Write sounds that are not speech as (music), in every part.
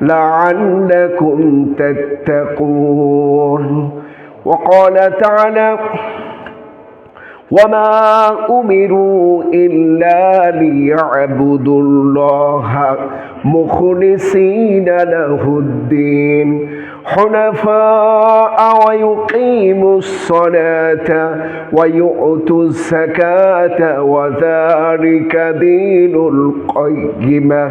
لعلكم تتقون. وقال تعالى وما أمروا إلا ليعبدوا الله مخلصين له الدين. حنفاء ويقيموا الصلاة ويؤتوا الزكاة وذلك دين القيمة.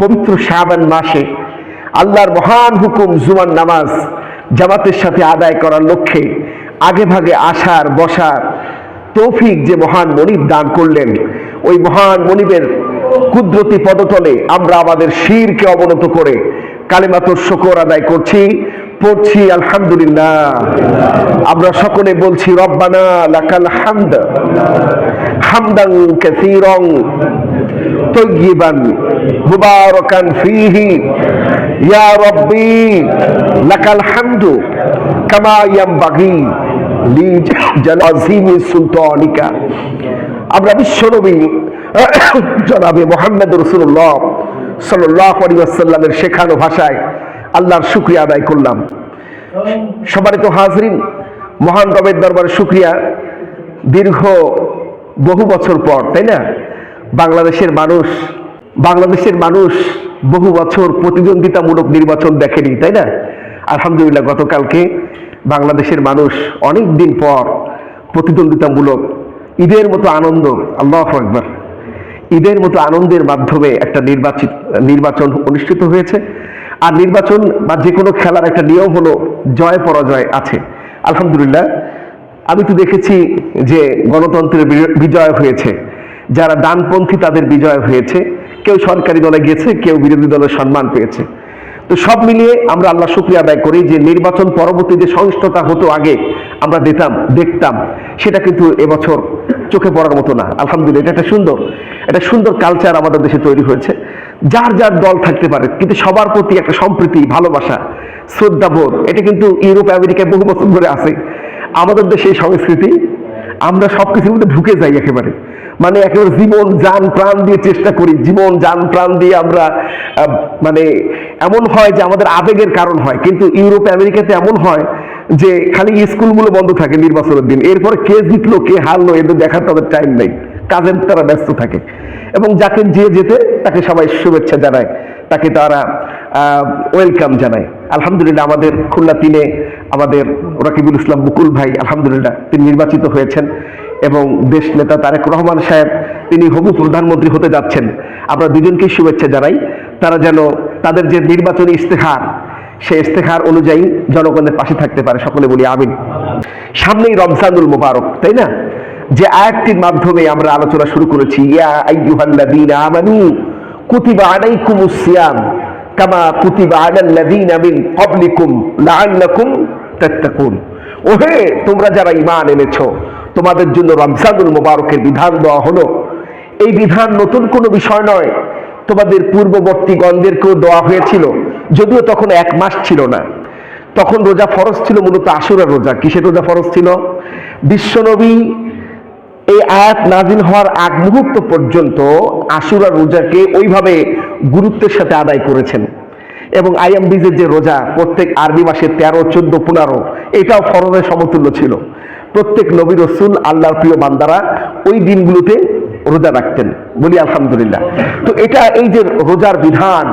পবিত্র শাবান মাসে আল্লাহর মহান হুকুম জুমার নামাজ জামাতের সাথে আদায় করার লক্ষ্যে আগে ভাগে আসার, বসার তৌফিক যে মহান মনিব দান করলেন, ওই মহান মনিবের কুদরতি পদতলে আমরা আমাদের শিরকে অবনত করে কালিমাতুর শকর আদায় করছি। পড়ছি, আলহামদুলিল্লাহ। আমরা সকলে বলছি, রব্বানা লাকাল হামদ হামদাং কাসীরং তৈয়িবান মুবারাকান ফীহি, ইয়া রব্বি লাকাল হামদু কামা ইয়ামবাগি লি জালাজিমি সুলতানিকা। আমরা বিশ্বনবী, জনাবে মোহাম্মদ রসুল্লাহ সাল্লাহ আলী আসাল্লামের শেখানো ভাষায় আল্লাহর শুক্রিয়া আদায় করলাম। সবারই তো হাজরিন, মহান রবের দরবারে শুক্রিয়া। দীর্ঘ বহু বছর পর, তাই না? বাংলাদেশের মানুষ বাংলাদেশের মানুষ বহু বছর প্রতিদ্বন্দ্বিতামূলক নির্বাচন দেখেনি, তাই না? আলহামদুলিল্লাহ, গতকালকে বাংলাদেশের মানুষ অনেক দিন পর প্রতিদ্বন্দ্বিতামূলক ঈদের মতো আনন্দ, আল্লাহ একবার ঈদের মতো আনন্দের মাধ্যমে একটা নির্বাচিত, নির্বাচন অনুষ্ঠিত হয়েছে। আর নির্বাচন বা যে কোনো খেলার একটা নিয়ম হলো জয়, পরাজয় আছে। আলহামদুলিল্লাহ, আমি তো দেখেছি যে গণতন্ত্রের বিজয়- হয়েছে। যারা ডানপন্থী তাদের বিজয় হয়েছে। কেউ সরকারি দলে গিয়েছে কেউ বিরোধী দলের সম্মান পেয়েছে। তো সব মিলিয়ে আমরা আল্লাহ শুক্রিয়া আদায় করি যে নির্বাচন পরবর্তী যে সহিষ্ণুতা হতো আগে আমরা দিতাম, দেখতাম, সেটা কিন্তু এবছর চোখে পড়ার মতো না। আলহামদুলিল্লাহ, এটা একটা সুন্দর একটা সুন্দর কালচার আমাদের দেশে তৈরি হয়েছে। যার যার দল থাকতে পারে, কিন্তু সবার প্রতি একটা সম্প্রীতি, ভালোবাসা, শ্রদ্ধাবোধ, এটা কিন্তু ইউরোপ, আমেরিকায় বহু বছর ধরে আছে। আমাদের দেশে এই সংস্কৃতি, আমরা সব কিছুর মধ্যে ঢুকে যাই একেবারে। মানে একেবারে জীবন, যান, প্রাণ দিয়ে চেষ্টা করি। জীবন, যান, প্রাণ দিয়ে আমরা মানে এমন হয় যে আমাদের আবেগের কারণ হয়, কিন্তু ইউরোপ, আমেরিকাতে এমন হয় যে খালি স্কুলগুলো বন্ধ থাকে নির্বাচনের দিন। এরপরে কে জিতলো, কে হারলো, এদের দেখার তাদের টাইম নেই। কাজের তারা ব্যস্ত থাকে। এবং যাকে যে যেতে তাকে সবাই শুভেচ্ছা জানায়, তাকে তারা ওয়েলকাম জানায়। আলহামদুলিল্লাহ আমাদের খুলনা তিনে আমাদের রাকিবুল ইসলাম বুকুল ভাই, আলহামদুলিল্লাহ তিনি নির্বাচিত হয়েছেন। এবং দেশ নেতা তারেক রহমান সাহেব, তিনি হবু প্রধানমন্ত্রী হতে যাচ্ছেন। আমরা দুজনকেই শুভেচ্ছা জানাই। তারা যেন তাদের যে নির্বাচনী ইস্তেহার সেই ইস্তেহার অনুযায়ী জনগণের পাশে থাকতে পারে। সকলে বলি আমিন। সামনেই রমজানুল মোবারক, তাই না? যে আয়াতটির মাধ্যমে আমরা আলোচনা শুরু করেছি, ইয়া ওহে, তোমরা যারা ঈমান এনেছো, তোমাদের জন্য রমজানুল মোবারকের বিধান দেওয়া হলো। এই বিধান নতুন কোনো বিষয় নয়। তোমাদের পূর্ববর্তী গণদেরকেও দেওয়া হয়েছিল। যদিও তখন এক মাস ছিল না, তখন রোজা ফরজ ছিল মূলত আশুরার রোজা। কিসের রোজা ফরজ ছিল? বিশ্বনবী এই আয়াত নাজিল হওয়ার আগ মুহূর্ত পর্যন্ত আশুরা রোজাকে ওইভাবে গুরুত্বের সাথে আদায় করেছেন। এবং আইএম বিজের যে রোজা প্রত্যেক আরবি মাসে তেরো, চোদ্দ, পনেরো, এটাও ফরজের সমতুল্য ছিল। প্রত্যেক নবী রসুল আল্লাহর প্রিয় বান্দারা ওই দিনগুলোতে রোজা রাখতেন। বলি আলহামদুলিল্লাহ। তো এটা এই যে রোজার বিধান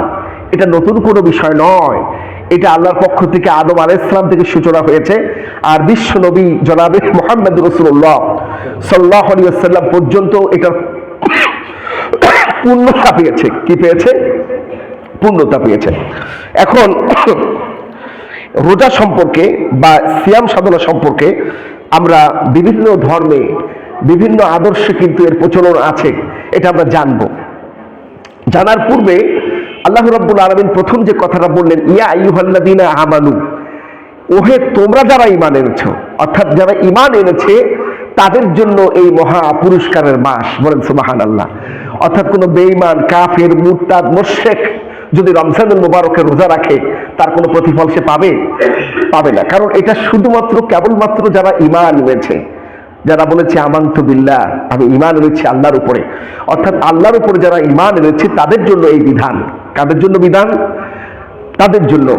এটা নতুন কোনো বিষয় নয়। এটা আল্লাহর পক্ষ থেকে আদম আলাহ ইসলাম থেকে সূচনা হয়েছে। আর বিশ্ব নবী জনাবে মোহাম্মদ রসুল্লাহ সাল্লাহ আলিয়াল্লাম পর্যন্ত এটা পূর্ণতা পেয়েছে। কি পেয়েছে? পূর্ণতা পেয়েছে। এখন রোজা সম্পর্কে বা সিয়াম সাধনা সম্পর্কে আমরা বিভিন্ন ধর্মে বিভিন্ন আদর্শে কিন্তু এর প্রচলন আছে। এটা আমরা জানব। জানার পূর্বে আল্লাহ রাব্বুল আলামিন প্রথম যে কথাটা বললেন, ইয়া আইয়ুহাল্লাযীনা আমানু ওহে তোমরা যারা ঈমান এনেছো, অর্থাৎ যারা ঈমান এনেছে, তাদের জন্য এই মহা পুরস্কারের মাস, বলেন সুবহানাল্লাহ। অর্থাৎ কোনো বেঈমান, কাফের, মুরতাদ, মুশরিক যদি রমজানুল মুবারকের রোজা রাখে, তার কোনো প্রতিফল সে পাবে? পাবে না। কারণ এটা শুধুমাত্র, কেবলমাত্র যারা ইমান এনেছে। যারা বলেছে, আমান্ত বিল্লাহ আমি ইমান এনেছি আল্লাহর উপরে। অর্থাৎ আল্লাহর উপরে যারা ইমান এনেছে, তাদের জন্য এই বিধান। কাদের জন্য বিধান? তাদের জন্য।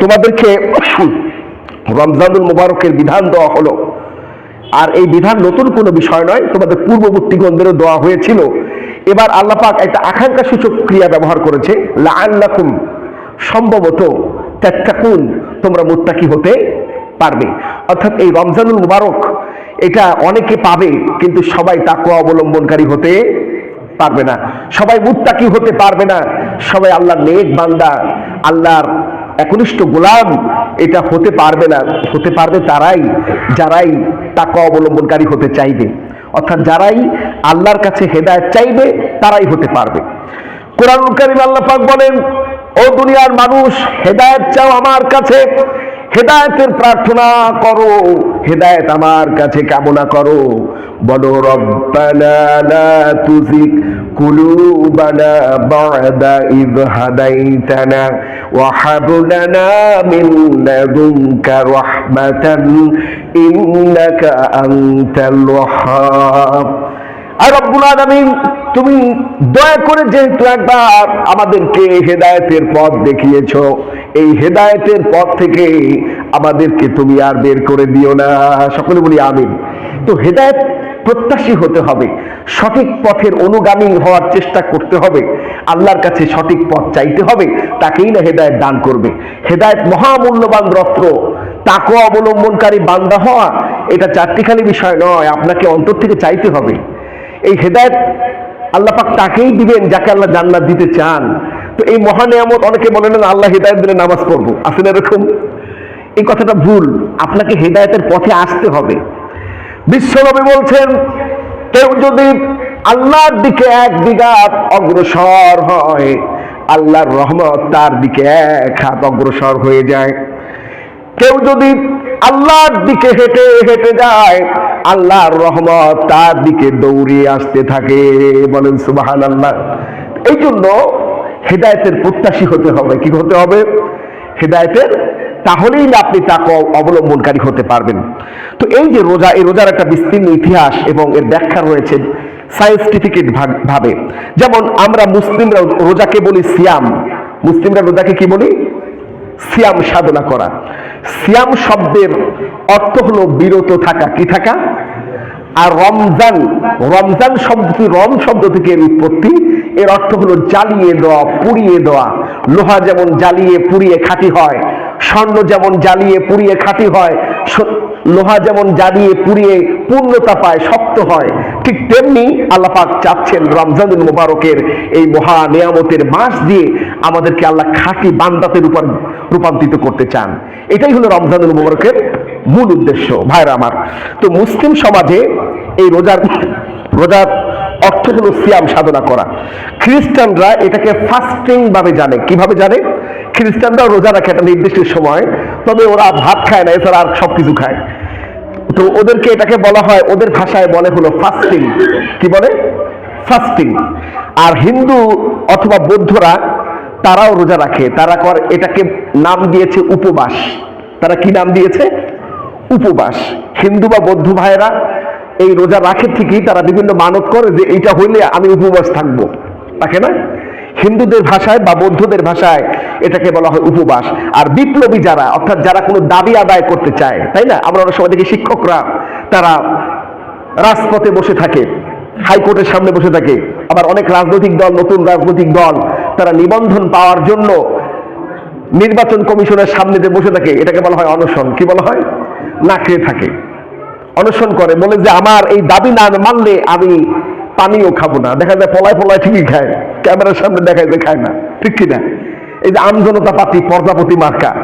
তোমাদেরকে রমজানুল মুবারকের বিধান দেওয়া হলো। আর এই বিধান নতুন কোনো বিষয় নয়, তোমাদের পূর্ববর্তীগণদেরও দেওয়া হয়েছিল। এবার আল্লাহ পাক একটা আকাঙ্ক্ষা সূচক ক্রিয়া ব্যবহার করেছে, লাআল্লাকুম, সম্ভবত তাত্তাকুন তোমরা মুত্তাকি হতে পারবে। অর্থাৎ এই রমজানুল মুবারক, এটা অনেকে পাবে, কিন্তু সবাই তাকওয়া অবলম্বনকারী হতে পারবে না। সবাই মুত্তাকি হতে পারবে না। সবাই আল্লাহর নেক বান্দা, আল্লাহর একনিষ্ঠ গোলাম, এটা হতে পারবে না। হতে পারবে তারাই, যারাই তাকওয়া অবলম্বনকারী হতে চাইবে। অর্থাৎ যারাই আল্লাহর কাছে হেদায়েত চাইবে, তারাই হতে পারবে। কোরআন কারীম আল্লাহ পাক বলেন ও দুনিয়ার মানুষ, হেদায়েত চাও আমার কাছে। হেদায়েতের প্রার্থনা করো, হেদায়েত আমার কাছে কামনা করো। বলো, রব্বানা লা তুজিগ কুলুবানা বা'দা ইয হাদাইতানা ওয়া হাব লানা মিন লাদুনকা রাহমাতান ইন্নাকা আনতাল ওয়াহ্হাব আর তুমি দয়া করে যেহেতু একবার আমাদেরকে হেদায়েতের পথ দেখিয়েছো, এই হেদায়েতের পথ থেকে আমাদেরকে তুমি আর বের করে দিও না। সকলে বলি আমিন। তো হেদায়েত প্রত্যাশী হতে হবে, সঠিক পথের অনুগামী হওয়ার চেষ্টা করতে হবে, আল্লাহর কাছে সঠিক পথ চাইতে হবে, তাকেই না হেদায়েত দান করবে। হেদায়েত মহামূল্যবান রত্ন, তাকে অবলম্বনকারী বান্দা হওয়া, এটা চারটিখানি বিষয় নয়, আপনাকে অন্তর থেকে চাইতে হবে। এই হেদায়েত আল্লাহ পাক তাকেই দিবেন যাকে আল্লাহ জান্নাত দিতে চান। তো এই মহা নিয়ামত অনেকে বলেন না আল্লাহ হেদায়েত দিলে নামাজ পড়ব। আসলে এরকম? এই কথাটা ভুল। আপনাকে হেদায়েতের পথে আসতে হবে। বিশ্বনবী বলছেন, কেউ যদি আল্লাহর দিকে এক বিঘাত অগ্রসর হয়, আল্লাহর রহমত তার দিকে এক হাত অগ্রসর হয়ে যায়। কেউ যদি আল্লাহর দিকে হেঁটে হেঁটে যায়, আল্লাহর রহমত তার দিকে দৌড়িয়ে আসতে থাকে। বলেন সুবাহান আল্লাহ এই জন্য হেদায়তের প্রত্যাশী হতে হবে। কি হতে হবে? হেদায়তের, তাহলেই না আপনি তাকে অবলম্বনকারী হতে পারবেন। তো এই যে রোজা, এই রোজার একটা বিস্তীর্ণ ইতিহাস এবং এর ব্যাখ্যা রয়েছে সায়েন্টিফিকেট ভাবে। যেমন আমরা মুসলিমরা রোজাকে বলি সিয়াম। মুসলিমরা রোজাকে কি বলি? সিয়াম সাধনা করা। সিয়াম শব্দের অর্থ হলো বিরত থাকা। কি থাকা? আর রমজান রমজান শব্দটি রম শব্দ থেকে এর উৎপত্তি। এর অর্থ হলো জ্বালিয়ে দেওয়া, পুড়িয়ে দেওয়া। লোহা যেমন জ্বালিয়ে পুড়িয়ে খাঁটি হয়, স্বর্ণ যেমন জ্বালিয়ে পুড়িয়ে খাঁটি হয় লোহা যেমন জ্বালিয়ে পুড়িয়ে পূর্ণতা পায়, শক্ত হয়, ঠিক তেমনি আল্লাপাক চাচ্ছেন রমজানুল মুবারকের এই মহা নিয়ামতের মাস দিয়ে আমাদেরকে আল্লাহ খাঁটি বান্দাতের উপর রূপান্তরিত করতে চান। এটাই হলো রমজানুল মুবারকের মূল উদ্দেশ্য, ভাইরা আমার। তো মুসলিম সমাজে এই রোজার রোজার অর্থ হলো সিয়াম সাধনা করা। খ্রিস্টানরা এটাকে ফাস্টিং ভাবে জানে। কীভাবে জানে? খ্রিস্টানরা রোজা রাখে একটা নির্দিষ্ট সময়, তবে ওরা ভাত খায় না, এছাড়া আর সব কিছু খায়। তো ওদেরকে এটাকে বলা হয়, ওদের ভাষায় বলে হলো ফাস্টিং কি বলে? ফাস্টিং আর হিন্দু অথবা বৌদ্ধরা তারাও রোজা রাখে। তারা কর, এটাকে নাম দিয়েছে উপবাস। তারা কি নাম দিয়েছে? উপবাস। হিন্দু বা বৌদ্ধ ভাইয়েরা এই রোজা রাখে ঠিকই, তারা বিভিন্ন মানত করে যে এইটা হইলে আমি উপবাস থাকব। তাকে না? হিন্দুদের ভাষায় বা বৌদ্ধদের ভাষায় এটাকে বলা হয় উপবাস। আর বিপ্লবী যারা, অর্থাৎ যারা কোনো দাবি আদায় করতে চায়, তাই না? আমরা অনেক সময় দেখি শিক্ষকরা, তারা রাজপথে বসে থাকে, হাইকোর্টের সামনে বসে থাকে। আবার অনেক রাজনৈতিক দল, নতুন রাজনৈতিক দল তারা নিবন্ধন পাওয়ার জন্য নির্বাচন কমিশনের সামনে যে বসে থাকে, এটাকে বলা হয় অনশন। কি বলা হয়? না খেয়ে থাকে। অনশন করে। বলে যে, আমার এই দাবি না মানলে আমি পানিও খাব না। দেখা যায় পলায় পলায় ঠিকই খায়। ক্যামেরার সামনে দেখায় যে খায় না। ঠিক কিনা? এই যে আমজনতা পাতি প্রজাপতি মার্কা,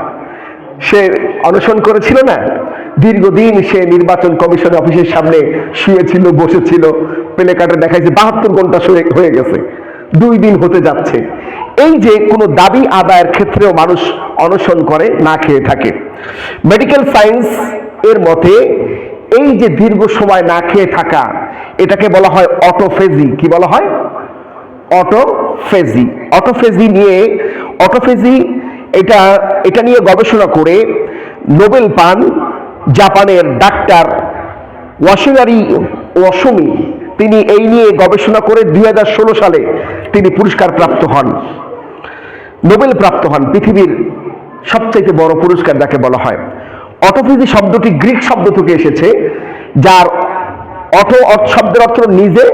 সে অনশন করেছিল না? দীর্ঘদিন সে নির্বাচন কমিশন অফিসের সামনে শুয়েছিল, বসেছিল, পেলে কাটে দেখাইছে, বাহাত্তর ঘণ্টা হয়ে গেছে। দুই দিন হতে যাচ্ছে। এই যে কোনো দাবি আদায়ের ক্ষেত্রেও মানুষ অনশন করে, না খেয়ে থাকে। মেডিকেল সায়েন্স এর মতে, এই যে দীর্ঘ সময় না খেয়ে থাকা, এটাকে বলা হয় অটোফেজি কি বলা হয়? অটোফেজি অটোফেজি নিয়ে অটোফেজি এটা এটা নিয়ে গবেষণা করে নোবেল পান জাপানের ডাক্তার ওয়াশিনারি ওয়াসুমি তিনি এই নিয়ে গবেষণা করে দুই হাজার ষোলো সালে তিনি পুরস্কার প্রাপ্ত হন। নোবেল প্রাপ্ত হন পৃথিবীর সবচাইতে বড় পুরস্কার যাকে বলা হয়। অটোফিজি শব্দটি গ্রিক শব্দ থেকে এসেছে, যার অটো শব্দের অর্থ নিজে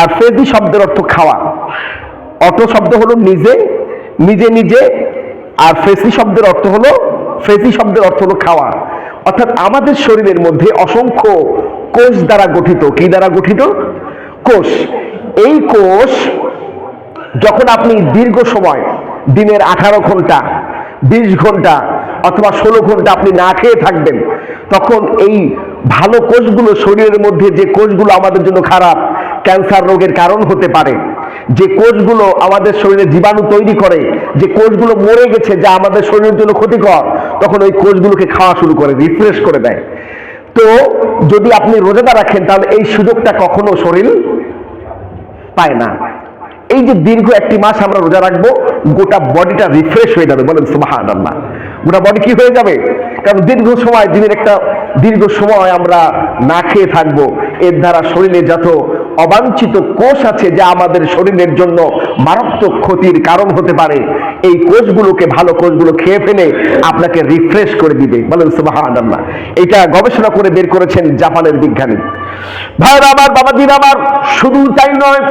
আর ফেজি শব্দের অর্থ খাওয়া। অটো শব্দ হলো নিজে নিজে নিজে, আর ফেসি শব্দের অর্থ হলো ফেসি শব্দের অর্থ হলো খাওয়া। অর্থাৎ আমাদের শরীরের মধ্যে অসংখ্য কোষ দ্বারা গঠিত। কি দ্বারা গঠিত? কোষ। এই কোষ যখন আপনি দীর্ঘ সময়, দিনের আঠারো ঘণ্টা, বিশ ঘণ্টা অথবা ষোলো ঘণ্টা আপনি না খেয়ে থাকবেন, তখন এই ভালো কোষগুলো শরীরের মধ্যে যে কোষগুলো আমাদের জন্য খারাপ, ক্যান্সার রোগের কারণ হতে পারে, যে কোষগুলো আমাদের শরীরে জীবাণু তৈরি করে, যে কোষগুলো মরে গেছে যা আমাদের শরীরের জন্য ক্ষতিকর, তখন ওই কোষগুলোকে খাওয়া শুরু করে রিফ্রেশ করে দেয়। তো যদি আপনি রোজাদা রাখেন, তাহলে এই সুযোগটা কখনো শরীর পায় না। এই যে দীর্ঘ একটি মাস আমরা রোজা রাখব, গোটা বডিটা রিফ্রেশ হয়ে যাবে। বলেন সুমাহান্না গোটা বডি কি হয়ে যাবে? কারণ দীর্ঘ সময়, দিনের একটা দীর্ঘ সময় আমরা না খেয়ে থাকব, এর দ্বারা শরীরে যত অবাঞ্ছিত কোষ আছে যা আমাদের শরীরের জন্য মারাত্মক ক্ষতির কারণ হতে পারে। এই কোষগুলোকে ভালো কোষগুলো খেয়ে ফেলে আপনাকে রিফ্রেশ করে দিবে। বলেন সুবাহান এটা গবেষণা করে বের করেছেন জাপানের বিজ্ঞানী। ভাইরা আমার, বাবাজির আমার, শুধু তাই নয়,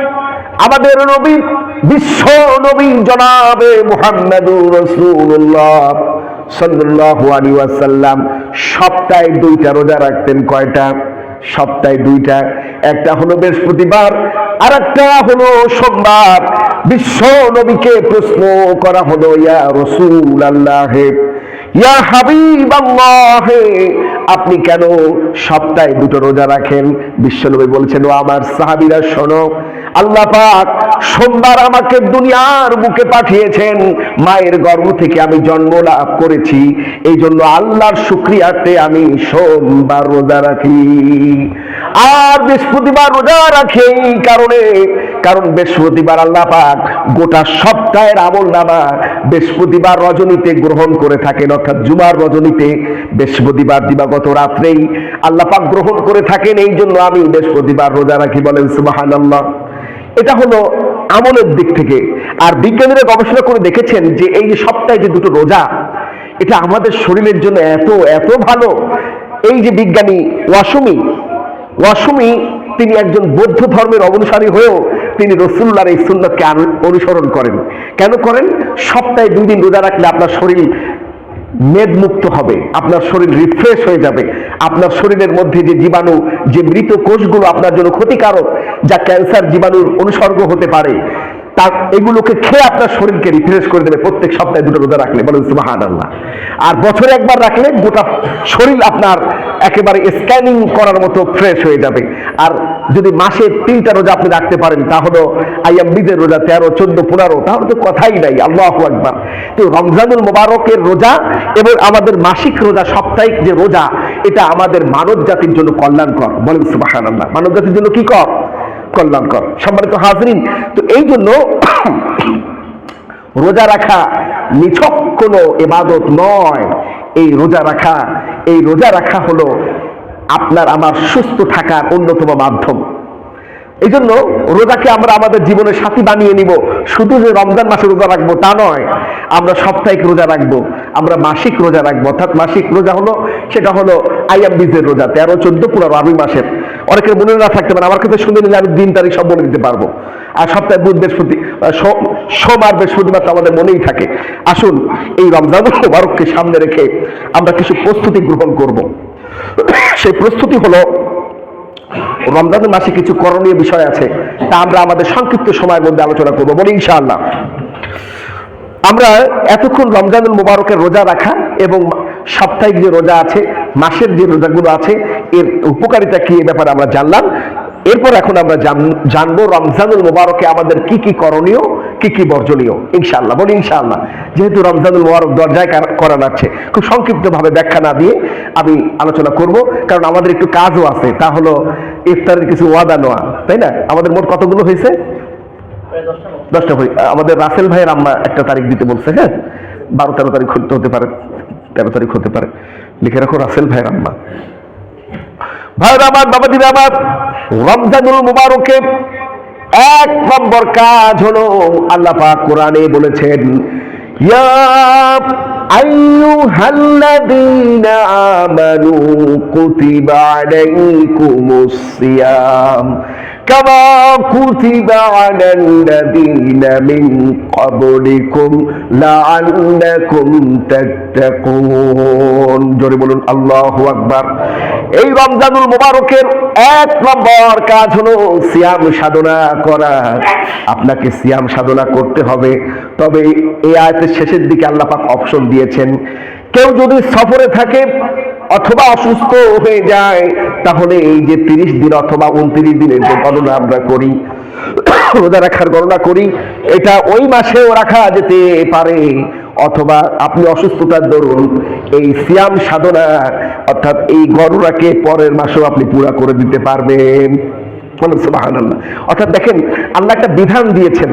আমাদের নবী, বিশ্ব নবী জনাবে মুহাম্মাদুর রাসূলুল্লাহ সাল্লাল্লাহু আলাইহি ওয়াসাল্লাম। সপ্তাহে দুইটা রোজা রাখতেন কয়টা? সপ্তাহে দুইটা, একটা হলো বৃহস্পতিবার আর একটা হলো সোমবার। বিশ্ব নবীকে প্রশ্ন করা হলো, ইয়া রসুল আল্লাহ ইয়া হাবিব আপনি কেন সপ্তাহে দুটো রোজা রাখেন? বিশ্বনবী বলছেন, ও আমার সাহাবিরা, শোনো আল্লাহ পাক সোমবার আমাকে দুনিয়ার বুকে পাঠিয়েছেন, মায়ের গর্ভ থেকে আমি জন্ম লাভ করেছি। এই জন্য আল্লাহর শুক্রিয়াতে আমি সোমবার রোজা রাখি। আর বৃহস্পতিবার রোজা রাখি এই কারণে, কারণ বৃহস্পতিবার আল্লাহ পাক গোটা সপ্তাহের আমল নামা বৃহস্পতিবার রজনীতে গ্রহণ করে থাকেন, অর্থাৎ জুমার রজনীতে বৃহস্পতিবার দিবাগত রাত্রেই আল্লাহ পাক গ্রহণ করে থাকেন। এই জন্য আমি বৃহস্পতিবার রোজা রাখি বলেন সুবাহান আল্লাহ এটা হলো আমলের দিক থেকে। আর বিজ্ঞানীরা গবেষণা করে দেখেছেন যে এই যে সপ্তাহে যে দুটো রোজা, এটা আমাদের শরীরের জন্য এত এত ভালো। এই যে বিজ্ঞানী ওয়াসুমি ওয়াসুমি তিনি একজন বৌদ্ধ ধর্মের অনুসারী হয়েও তিনি রসুল্লাহর এই সুন্নতকে অনুসরণ করেন। কেন করেন? সপ্তাহে দুই দিন রোজা রাখলে আপনার শরীর মেদমুক্ত হবে। আপনার শরীর রিফ্রেশ হয়ে যাবে। আপনার শরীরের মধ্যে যে জীবাণু, যে মৃত কোষগুলো আপনার জন্য ক্ষতিকারক, যা ক্যান্সার জীবাণুর অনুসর্গ হতে পারে তা এগুলোকে খেয়ে আপনার শরীরকে রিফ্রেশ করে দেবে প্রত্যেক সপ্তাহে দুটো রোজা রাখলে, বলেন সুবাহান আল্লাহ আর বছরে একবার রাখলে গোটা শরীর আপনার একেবারে স্ক্যানিং করার মতো ফ্রেশ হয়ে যাবে। আর যদি মাসে তিনটা রোজা আপনি রাখতে পারেন তা হলো আইয়াম বিদের রোজা তেরো, চোদ্দ, পনেরো, তাহলে তো কথাই নাই, আল্লাহ একবার তো রমজানুল মোবারকের রোজা এবং আমাদের মাসিক রোজা, সাপ্তাহিক যে রোজা, এটা আমাদের মানব জাতির জন্য কল্যাণকর, বলেন সুবাহান আল্লাহ মানব জাতির জন্য কি কর? কল্যাণকর, সম্মানিত হাজরিন। তো এই জন্য (coughs) রোজা রাখা নিছক কোনো এবাদত নয়। এই রোজা রাখা, এই রোজা রাখা হলো আপনার আমার সুস্থ থাকার অন্যতম মাধ্যম। এই জন্য রোজাকে আমরা আমাদের জীবনের সাথী বানিয়ে নিব। শুধু যে রমজান মাসে রোজা রাখব তা নয়, আমরা সাপ্তাহিক রোজা রাখব, আমরা মাসিক রোজা রাখব। অর্থাৎ মাসিক রোজা হলো, সেটা হলো আইয়াম বীজের রোজা, তেরো, চোদ্দ পুরো রবি মাসের। অনেকের মনে না থাকতে পারে, আমার কাছে শুনে নিলে আমি দিন তারিখ সব বলে দিতে পারব। আর সপ্তাহে বুধ বৃহস্পতি সোম আর বৃহস্পতিবার তো আমাদের মনেই থাকে। আসুন, এই রমজান মুবারককে সামনে রেখে আমরা কিছু প্রস্তুতি গ্রহণ করব। সেই প্রস্তুতি হলো, রমজানের মাসে কিছু করণীয় বিষয় আছে, তা আমরা আমাদের সংক্ষিপ্ত সময়ের মধ্যে আলোচনা করব। বলি ইনশাআল্লাহ। আমরা এতক্ষণ রমজানুল মুবারকের রোজা রাখা এবং সাপ্তাহিক যে রোজা আছে, মাসের যে রোজাগুলো আছে, এর উপকারিতা কি এ ব্যাপারে আমরা জানলাম। এরপর এখন আমরা জানব রমজানুল মোবারকে আমাদের কি কি করণীয়, কি কি বর্জনীয়। ইনশাল্লাহ বলি ইনশাল্লাহ যেহেতু রমজানুল মোবারক দরজায় কার- করা যাচ্ছে খুব সংক্ষিপ্তভাবে ব্যাখ্যা না দিয়ে আমি আলোচনা করব, কারণ আমাদের একটু কাজও আছে, তা হলো ইফতারের কিছু ওয়াদা নেওয়া, তাই না? আমাদের মোট কতগুলো হয়েছে? দশটা হই আমাদের রাসেল ভাইয়ের আম্মা একটা তারিখ দিতে বলছে হ্যাঁ? বারো তেরো তারিখ হতে পারে, তেরো তারিখ হতে পারে। লিখে রাখো রাসেল ভাইয়ের আম্মা। ভাইয়ের আমার বাবাজির আমার রমজানুল মুবারকে এক নম্বর কাজ হলো আল্লাহ পাক কোরআনে বলেছেন আমানু কুতিবা আলাইকুমুস সিয়াম। কামা কুতিবা আলাল্লাযীনা মিন ক্বাবলিকুম লাআল্লাকুম তাত্তাকুন জোরে বলুন, আল্লাহু আকবার। এই রমজানুল মুবারকের এক নম্বর কাজ হলো সিয়াম সাধনা করা। আপনাকে সিয়াম সাধনা করতে হবে। তবে এই আয়াতের শেষের দিকে আল্লাহ পাক অপশন দিয়েছেন। কেউ যদি সফরে থাকে অথবা অসুস্থ হয়ে যায়, তাহলে এই যে তিরিশ দিন অথবা উনত্রিশ দিনের যে গণনা আমরা করি, রোজা রাখার গণনা করি, এটা ওই মাসেও রাখা যেতে পারে। অথবা আপনি অসুস্থতার দরুন এই সিয়াম সাধনা, অর্থাৎ এই গণনাকে পরের মাসেও আপনি পুরা করে দিতে পারবেন। অর্থাৎ দেখেন, আল্লাহ একটা বিধান দিয়েছেন।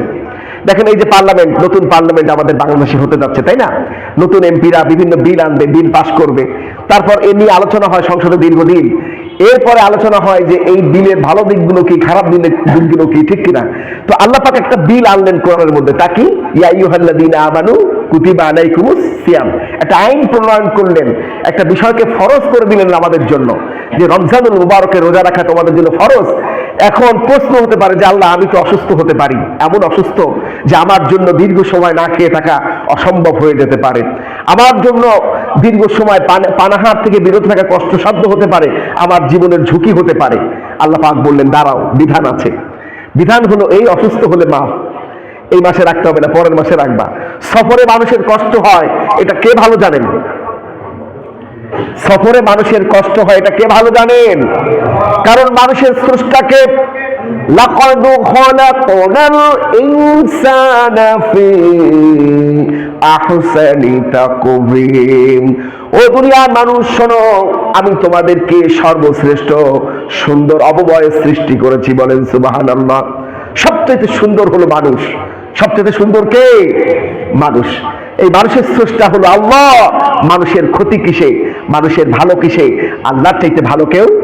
দেখেন এই যে পার্লামেন্ট, নতুন পার্লামেন্ট আমাদের বাংলাদেশে হতে যাচ্ছে, তাই না? নতুন এমপিরা বিভিন্ন বিল আনবে, বিল পাশ করবে। তারপর এ নিয়ে আলোচনা হয় সংসদে দীর্ঘদিন। এরপরে আলোচনা হয় যে এই বিলের ভালো দিকগুলো কি, খারাপ দিনের দিকগুলো কি, ঠিক কিনা? তো আল্লাহ পাক একটা বিল আনলেন কোরআনের মধ্যে। তা কি? ইয়া ইউহাল্লাদিন আমানু কুতিবা আলাইকুমুস সিয়াম। একটা আইন প্রণয়ন করলেন, একটা বিষয়কে ফরজ করে দিলেন আমাদের জন্য। যে রমজানুল রোজা রাখা তোমাদের জন্য ফরজ, এখন প্রশ্ন হতে পারে যে আল্লাহ, আমি তো অসুস্থ হতে পারি? এমন অসুস্থ যে আমার জন্য দীর্ঘ সময় না খেয়ে থাকা অসম্ভব হয়ে যেতে পারে। আমার জন্য দীর্ঘ সময় পানাহার থেকে বিরত থাকা কষ্টসাধ্য হতে পারে। আমার জীবনের ঝুঁকি হতে পারে। আল্লাহ পাক বললেন, দাঁড়াও, বিধান আছে। বিধান হলো এই অসুস্থ হলে মা এই মাসে রাখতে হবে না, পরের মাসে রাখবা। সফরে মানুষের কষ্ট হয়, এটা কে ভালো জানেন? সফরে মানুষের কষ্ট হয়, এটা কে ভালো জানেন? কারণ মানুষের স্রষ্টাকে, লাকাদ খলাকনাল ইনসানা ফি আহসানি তাকবীম ও দুনিয়ার মানুষ, শোনো, আমি তোমাদেরকে সর্বশ্রেষ্ঠ সুন্দর অববয় সৃষ্টি করেছি, বলেন সুবহানাল্লাহ। সবচেয়ে সুন্দর হলো মানুষ। সবচেয়ে সুন্দর কে? মানুষ। এই মানুষের স্রষ্টা হলো আল্লাহ। মানুষের ক্ষতি কিসে? মানুষের ভালো কিসে? আল্লাহর চাইতে ভালো কেউ?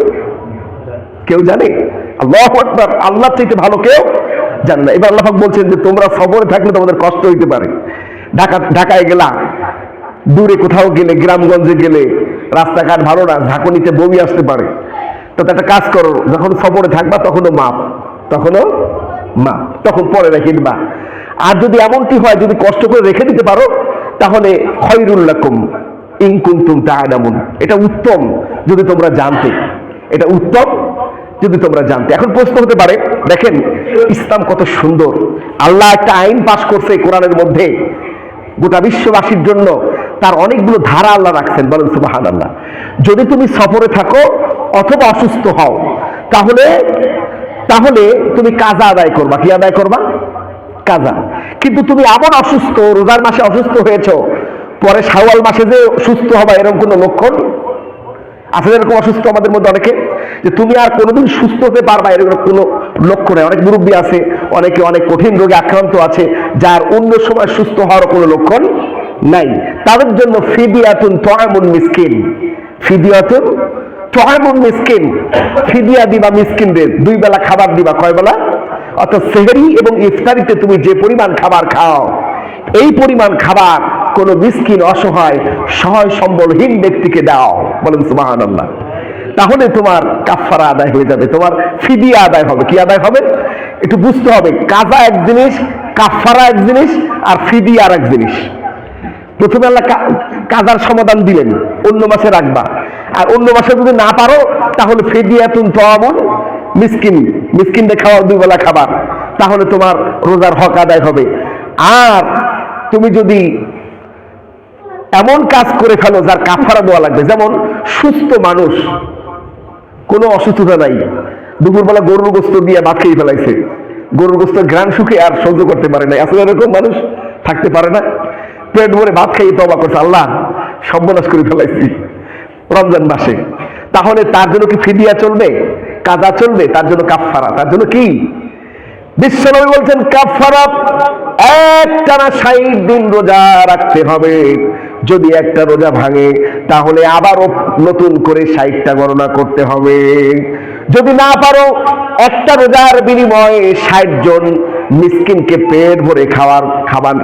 কেউ জানে? আল্লাহ আকবার। আল্লাহর চাইতে ভালো কেউ জানে না। এবার আল্লাহ বলছেন যে, তোমরা সবরে থাকলে তোমাদের কষ্ট হইতে পারে। ঢাকা, ঢাকায় গেলা, দূরে কোথাও গেলে, গ্রামগঞ্জে গেলে, রাস্তাঘাট ভালো না, ঝাঁকুনিতে বমি আসতে পারে। তো একটা কাজ করো, যখন সফরে থাকবা তখনও মাপ, তখনও মা তখন পরে রেখে দিবা। আর যদি এমনটি হয়, যদি কষ্ট করে রেখে দিতে পারো, তাহলে খয়রুল্লাকুম ইনকুন্তুম তাআলামুন এটা উত্তম যদি তোমরা জানতে। এটা উত্তম যদি তোমরা জানতে। এখন প্রশ্ন হতে পারে, দেখেন, ইসলাম কত সুন্দর। আল্লাহ একটা আইন পাশ করছে কোরআনের মধ্যে। গোটা বিশ্ববাসীর জন্য তার অনেকগুলো ধারা আল্লাহ রাখছেন। বলেন সুবাহান আল্লাহ যদি তুমি সফরে থাকো অথবা অসুস্থ হও, তাহলে তাহলে তুমি কাজা আদায় করবা। কি আদায় করবা? কাজা। কিন্তু তুমি এমন অসুস্থ, রোজার মাসে অসুস্থ হয়েছ, পরে শাওয়াল মাসে যে সুস্থ হবা এরকম কোনো লক্ষণ? আছে এরকম অসুস্থ আমাদের মধ্যে অনেকে, যে তুমি আর কোনোদিন সুস্থ হতে পারবা এরকম কোনো লক্ষ্য নেই। অনেক মুরব্বী আছে, অনেকে অনেক কঠিন রোগে আক্রান্ত আছে, যার অন্য সময় সুস্থ হওয়ার কোনো লক্ষণ নাই। তাদের জন্য ফিদিয়াতুন তয়ামুন মিসকিন। ফিদিয়াতুন তয়ামুন মিসকিন। ফিদিয়া দিবা মিসকিনদের। দুই বেলা খাবার দিবা। কয় বেলা? অর্থাৎ সেহরি এবং ইফতারিতে তুমি যে পরিমাণ খাবার খাও, এই পরিমাণ খাবার কোন মিসকিন, অসহায়, সহায় সম্বলহীন ব্যক্তিকে দাও। বলেন সুবাহান আল্লাহ তাহলে তোমার কাফারা আদায় হয়ে যাবে, তোমার ফিদিয়া আদায় হবে। কি আদায় হবে? একটু বুঝতে হবে, কাজা এক জিনিস কাফারা এক জিনিস, আর ফিদিয়া আর এক জিনিস। প্রথমে আল্লাহ কাজার সমাধান দিলেন, অন্য মাসে রাখবা। আর অন্য মাসে যদি না পারো, তাহলে ফেদিয়াতুন তোয়ামুন মিসকিন, মিসকিনদের খাওয়া দুই বেলা খাবার, তাহলে তোমার রোজার হক আদায় হবে। আর তুমি যদি এমন কাজ করে ফেলো যার কাফারা দেওয়া লাগবে, যেমন সুস্থ মানুষ, কোনো অসুস্থতা নাই, দুপুরবেলা গরুর গোস্ত দিয়ে ভাত খেয়ে ফেলাইছে, গরুর গোস্তের গ্রান সুখে আর সহ্য করতে পারে না আসলে এরকম মানুষ থাকতে পারে না। পেট ভরে ভাত খাইয়ে তবা করছে, আল্লাহ সর্বনাশ করে ফেলাইছি রমজান মাসে। তাহলে তার জন্য কি ফিদিয়া চলবে? কাজা চলবে, তার জন্য কাফারা তার জন্য কি? বিশ্বনবী বলছেন কাফারা একটানা ষাট দিন রোজা রাখতে হবে। যদি একটা রোজা ভাঙে, তাহলে আবারও নতুন করে ষাটটা গণনা করতে হবে। যদি না পারো, একটা রোজার বিনিময়ে ষাট জন মিসকিনকে পেট ভরে খাওয়ার, খাবার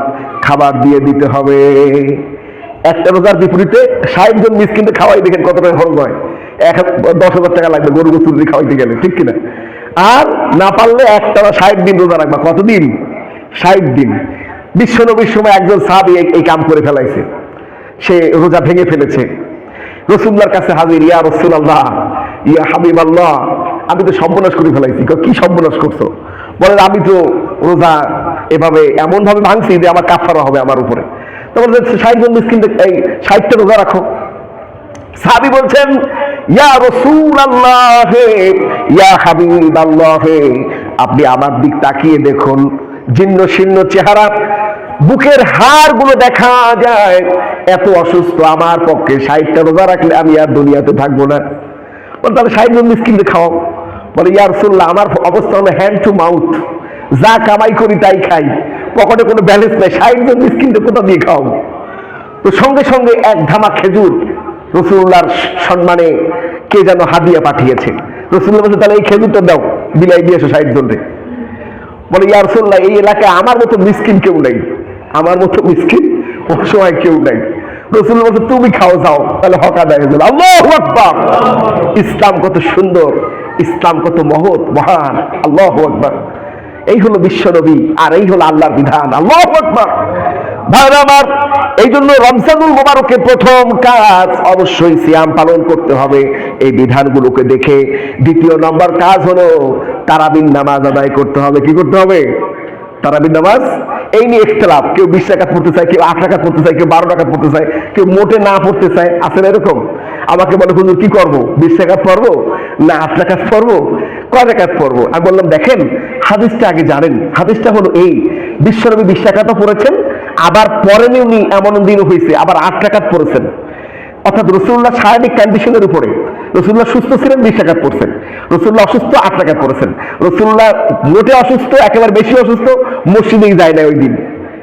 খাবার দিয়ে দিতে হবে। একটা রোজার বিপরীতে ষাট জন মিসকিনকে খাওয়াই, দেখেন কত টাকা খরচ হয়। এক দশ হাজার টাকা লাগবে, গরু গোস্ত দিয়ে খাওয়াইতে গেলে, ঠিক কিনা? আর না পারলে একটা ষাট দিন রোজা রাখবা। কতদিন? ষাট দিন। বিশ্বনবীর সময় একজন সাহাবি এই- কাম করে ফেলাইছে। সে রোজা ভেঙে ফেলেছে। রসুল্লার কাছে হাজির, ইয়া রসুল আল্লাহ ইয়া হাবিব আল্লাহ আমি তো সর্বনাশ করে ফেলাইছি। কি সর্বনাশ করছ? বলেন আমি তো রোজা এভাবে এমন ভাবে ভাঙছি যে আমার কাফারা হবে আমার উপরে। তো বলছে ষাট জন মিসকিন এই ষাটটা রোজা রাখো। সাহাবি বলছেন, ইয়া রসুল আল্লাহ ইয়া হাবিব আল্লাহ আপনি আমার দিক তাকিয়ে দেখুন, জীর্ণ শীর্ণ চেহারা, বুকের হাড়গুলো দেখা যায়, এত অসুস্থ, আমার পক্ষে ষাটটা রোজা রাখলে আমি আর দুনিয়াতে থাকব না। বলে, তাহলে ষাট জন মিসকিনকে খাও বলে, ইয়া রসুল্লাহ আমার অবস্থা হলো হ্যান্ড টু মাউথ যা কামাই করি তাই খাই, পকেটে কোনো ব্যালেন্স নেই, ষাট জন মিসকিনকে কোথা দিয়ে খাও তো সঙ্গে সঙ্গে এক ধামা খেজুর রসুল্লাহর সম্মানে কে যেন হাদিয়া পাঠিয়েছে। রসুল্লাহ বলছে, তাহলে এই খেজুরটা দাও, বিলাই দিয়েছ ষাট জনরে বলে, ইয়া রসুল্লাহ, এই এলাকায় আমার মতো মিসকিন কেউ নেই। আমার মতো মিসকিন অসহায় কেউ নেই। রসুল্লাহ বলছে, তুমি খাও, যাও, তাহলে হকা দেয় আল্লাহ আকবার! ইসলাম কত সুন্দর, ইসলাম কত মহৎ, মহান, আল্লাহ আকবার। এই হলো বিশ্বনবী আর এই হলো আল্লাহর বিধান। আল্লাহ ভাইরা আমার এই জন্য রমজানুল মোবারকের প্রথম কাজ অবশ্যই সিয়াম পালন করতে হবে। এই বিধানগুলোকে দেখে দ্বিতীয় নম্বর কাজ হলো তারাবিন নামাজ আদায় করতে হবে। কি করতে হবে? তারাবিন নামাজ? এই নিয়ে ইখতলাফ। কেউ বিশ টাকা পড়তে চায়, কেউ আট টাকা পড়তে চায়, কেউ বারো টাকা পড়তে চায়, কেউ মোটে না পড়তে চায়। আছে না এরকম? আমাকে বলে, হুজুর, কি করব? বিশ টাকা পড়ব? না, আট টাকা পড়ব? কয় টাকা পড়ব? আমি বললাম, দেখেন, হাদিসটা আগে জানেন। হাদিসটা হলো এই, বিশ্বনবী বিশ পড়েছেন, আবার পরেনি উনি এমন দিনও হয়েছে, আবার আট টাকা পড়েছেন। অর্থাৎ রসুল্লাহ শারীরিক কন্ডিশনের উপরে, রসুল্লাহ সুস্থ ছিলেন, বিশ টাকা পড়ছেন। রসুল্লাহ অসুস্থ, আট টাকা পড়েছেন। রসুল্লাহ মোটে অসুস্থ, একেবারে বেশি অসুস্থ, মসজিদেই যায় না ওই দিন।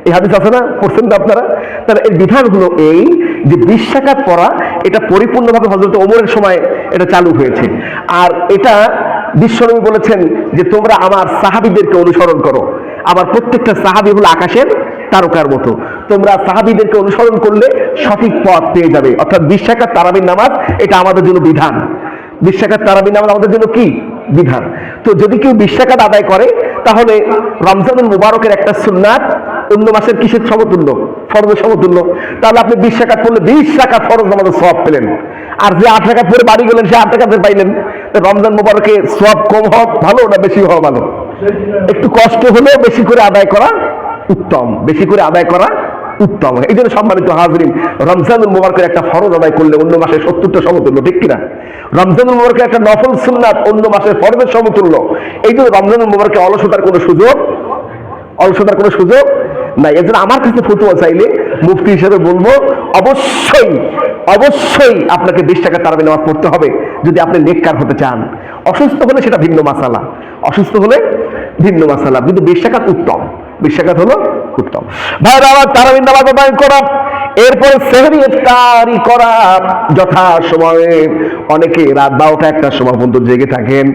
এই হাদিস আছে না? পড়ছেন তো আপনারা? তাহলে এর বিধান হলো এই, যে বিশ টাকা পড়া, এটা পরিপূর্ণভাবে হজরত ওমরের সময় এটা চালু হয়েছে। আর এটা বিশ্বনবী বলেছেন যে তোমরা আমার সাহাবিদেরকে অনুসরণ করো। আমার প্রত্যেকটা সাহাবি হলো আকাশের তারকার মতো। তোমরা সাহাবিদেরকে অনুসরণ করলে সঠিক পথ পেয়ে যাবে। অর্থাৎ বিশ্বাকার তারাবির নামাজ এটা আমাদের জন্য বিধান। বিশ্বাকার তারাবির নামাজ আমাদের জন্য কি? বিধান। তো যদি কেউ বিশ্বাকাত আদায় করে, তাহলে রমজানুল মুবারকের একটা সুন্নাত অন্য মাসের কিসের সমতুল্য ফরজ সমতুল্য তাহলে আপনি বিশ টাকা পড়লে বিশ টাকা ফরজ আমাদের সব পেলেন। আর যে আট টাকা পরে বাড়ি গেলেন, সে আট টাকাতে পাইলেন। রমজান মোবারকে সব কম হওয়া ভালো না বেশি হওয়া ভালো? একটু কষ্ট হলেও বেশি করে আদায় করা উত্তম, বেশি করে আদায় করা উত্তম। এই জন্য সম্মানিত হাজরিন, রমজানুল মুবারকের একটা ফরজ আদায় করলে অন্য মাসে সত্তরটা সমতুল্য ঠিক কিনা? রমজানুল মুবারকের একটা নফল সুন্নাত অন্য মাসের ফরজের সমতুল্য এই জন্য রমজানুল মুবারকে অলসতার কোনো সুযোগ, অলসতার কোনো সুযোগ নাই এর আমার কাছে ফতুয়া চাইলে মুফতি হিসেবে বলব, অবশ্যই অবশ্যই আপনাকে বিশ টাকা তারাবি নামাজ পড়তে হবে যদি আপনি নেককার হতে চান। অসুস্থ হলে সেটা ভিন্ন মাসালা। অসুস্থ হলে ভিন্ন মাসালা, কিন্তু বিশ টাকা উত্তম। বিশ টাকা হলো উত্তম। ভাইরা, আমার তারাবি নামাজ আদায় করা, এরপরে সেহরি ইফতারি করা যথা সময়ে অনেকে রাত বারোটা একটা সময় পর্যন্ত জেগে থাকেন,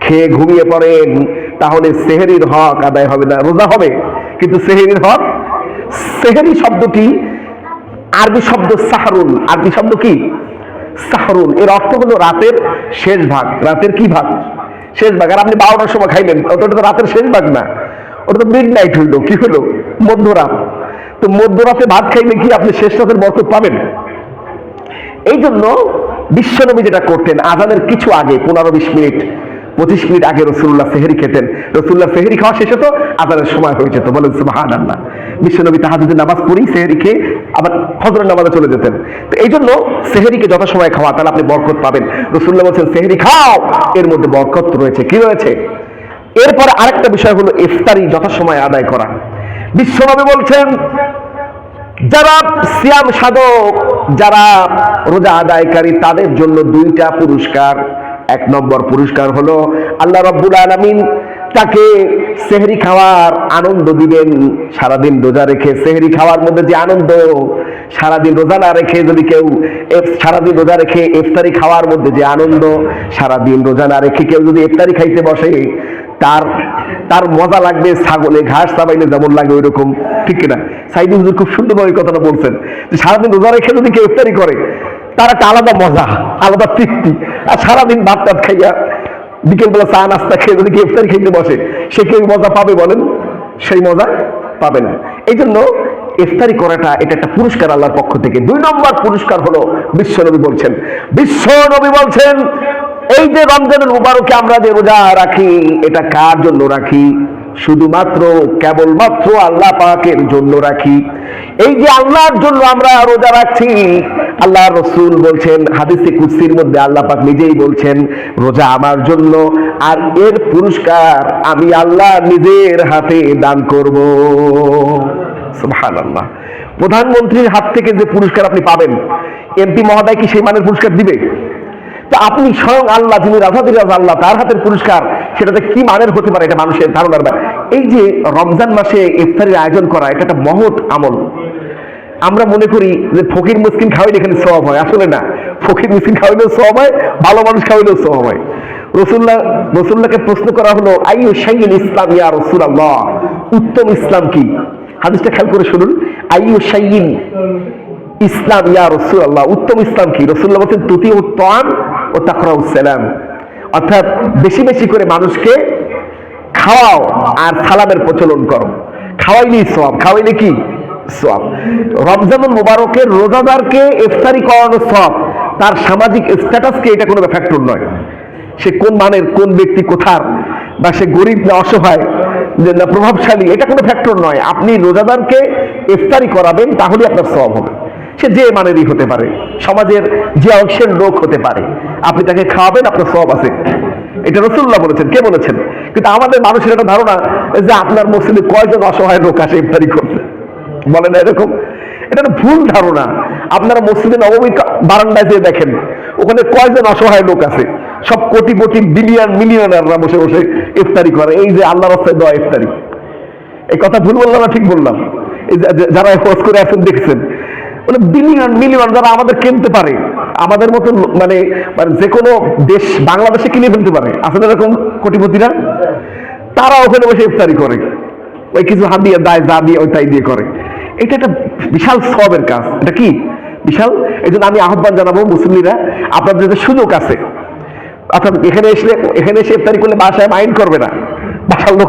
খেয়ে ঘুমিয়ে পড়েন, তাহলে সেহেরির হক আদায় হবে না, রোজা হবে। কিন্তু সেহেরির হক? সেহেরি শব্দটি আরবি শব্দ সাহারুন। আরবি শব্দ কি? সাহারুন। এর অর্থ হলো রাতের শেষ ভাগ। রাতের কি ভাগ? শেষ ভাগ। আর আপনি বারোটার সময় খাইলেন। ওটা তো রাতের শেষ ভাগ না। ওটা তো মিড নাইট হইল। কি হলো মধ্যরাত। তো মধ্যরাতে ভাত খাইলে কি আপনি শেষ রাতের বরকত পাবেন? এই জন্য বিশ্বনবী যেটা করতেন, আজানের কিছু আগে, পনেরো বিশ মিনিট পঁচিশ মিনিট আগে রসুল্লাহ সেহেরি খেতেন। রসুল্লাহ সেহেরি খাওয়া শেষ হতো আজানের সময় হয়ে যেত। বলেন সুবাহান আল্লাহ বিশ্বনবী তাহাজুদের নামাজ পড়েই সেহেরি খেয়ে আবার ফজরের নামাজে চলে যেতেন। তো এই জন্য সেহেরিকে যত সময় খাওয়া, তাহলে আপনি বরকত পাবেন। রসুল্লাহ বলছেন সেহেরি খাও! এর মধ্যে বরকত রয়েছে। কি রয়েছে? এরপরে আরেকটা বিষয় হলো ইফতারি যথাসময় আদায় করা। বিশ্বনবী বলছেন, যারা সিয়াম সাধক, যারা রোজা আদায়কারী, তাদের জন্য দুইটা পুরস্কার এক নম্বর পুরস্কার হলো আল্লাহ রব্বুল আলমিন তাকে সেহরি খাওয়ার আনন্দ দিবেন। সারাদিন রোজা রেখে সেহরি খাওয়ার মধ্যে যে আনন্দ, সারাদিন রোজা না রেখে যদি কেউ সারাদিন রোজা রেখে ইফতারি খাওয়ার মধ্যে যে আনন্দ, সারাদিন রোজা না রেখে কেউ যদি ইফতারি খাইতে বসে, তার তার মজা লাগবে ছাগলে ঘাস চাবাইলে যেমন লাগে ওই রকম ঠিক কিনা? সাইদি হুজুর খুব সুন্দরভাবে কথাটা বলছেন যে সারাদিন রোজা রেখে যদি কেউ ইফতারি করে তার একটা আলাদা মজা, আলাদা তৃপ্তি। আর সারাদিন ভাত টাত খাইয়া বিকেলবেলা চা নাস্তা খেয়ে যদি কেউ ইফতারি খেতে বসে, সে কেউ মজা পাবে বলেন? সেই মজা পাবে না। এই জন্য ইফতারি করাটা, এটা একটা পুরস্কার আল্লাহর পক্ষ থেকে। দুই নম্বর পুরস্কার হলো বিশ্বনবী বলছেন। বিশ্বনবী বলছেন, এই যে রমজানের মুবারকে আমরা যে রোজা রাখি, এটা কার জন্য রাখি? শুধুমাত্র কেবলমাত্র আল্লাহ পাকের জন্য রাখি। এই যে আল্লাহর জন্য আমরা রোজা রাখছি আল্লাহ রসুল বলছেন, হাদিসে কুস্তির মধ্যে আল্লাহ পাক নিজেই বলছেন, রোজা আমার জন্য, আর এর পুরস্কার আমি আল্লাহ নিজের হাতে দান করব। সুবহানাল্লাহ। প্রধানমন্ত্রীর হাত থেকে যে পুরস্কার আপনি পাবেন, এমপি মহোদয় কি সেই মানের পুরস্কার দিবে? তা আপনি স্বয়ং আল্লাহ, যিনি রাজা আল্লাহ, তার হাতের পুরস্কার, সেটাতে কি মানের হতে পারে এটা মানুষের ধারণার এই যে রমজান মাসে ইফতারির আয়োজন করা, এটা একটা মহৎ আমল। আমরা মনে করি যে ফকির মুসকিন খাওয়াইলে এখানে সব হয়, আসলে না। ফকির মুসকিন খাওয়াইলেও সব হয়, ভালো মানুষ খাওয়াইলেও সব হয়। রসুল্লাহ, রসুল্লাহকে প্রশ্ন করা হলো, আইয়ু শাইন ইসলাম ইয়া রসুল আল্লাহ উত্তম ইসলাম কি? হাদিসটা খেয়াল করে শুনুন। আইয়ু শাইন ইসলাম ইয়া রসুল আল্লাহ উত্তম ইসলাম কি? রসুল্লাহ বলছেন তুতি উত্তম ও তাকরাউসালাম অর্থাৎ বেশি বেশি করে মানুষকে খাওয়াও আর সালামের প্রচলন করো। খাওয়াইলেই সব খাওয়াইলে কি? সব রমজানুল মুবারকের রোজাদারকে ইফতারি করানো সব তার সামাজিক স্ট্যাটাসকে এটা কোনো ফ্যাক্টর নয়। সে কোন মানের, কোন ব্যক্তি কোথার, বা সে গরিব না অসহায়, না প্রভাবশালী, এটা কোনো ফ্যাক্টর নয়। আপনি রোজাদারকে ইফতারি করাবেন তাহলে আপনার সব হবে। সে যে মানেরই হতে পারে। সমাজের যে অংশের লোক হতে পারে। আপনি তাকে খাওয়াবেন, আপনার সব আছে। এটা রসুল্লাহ বলেছেন। কে বলেছেন? কিন্তু আমাদের মানুষের একটা ধারণা যে আপনার মসজিদে কয়জন অসহায় লোক আসে ইফতারি করতে। বলে না এরকম? এটা ভুল ধারণা। আপনারা মসজিদে নবমী বারান্দায় যেয়ে দেখেন, ওখানে কয়জন অসহায় লোক আছে? সব কোটি কোটি বিলিয়ন, মিলিয়নাররা বসে বসে ইফতারি করে। এই যে আল্লাহ রাস্তায় দেওয়া ইফতারি। এই কথা ভুল বললাম না, ঠিক বললাম। যারা খোঁজ করে আছেন, দেখছেন। মানে বিলিয়ন মিলিয়ন যারা আমাদের কিনতে পারে, আমাদের মতো মানে মানে যে কোনো দেশ বাংলাদেশে কিনে ফেলতে পারে এরকম কোটিপতিরা? তারা ওখানে বসে ইফতারি করে। ওই কিছু দিয়ে দায় যা ওই তাই দিয়ে করে। এটা একটা বিশাল সবের কাজ। এটা কি? বিশাল? এই জন্য আমি আহ্বান জানাব মুসলিমরা আপনাদের যদি সুযোগ আছে। অর্থাৎ এখানে এসে এখানে এসে ইফতারি করলে বাসায় মাইন্ড করবে না। বাসার লোক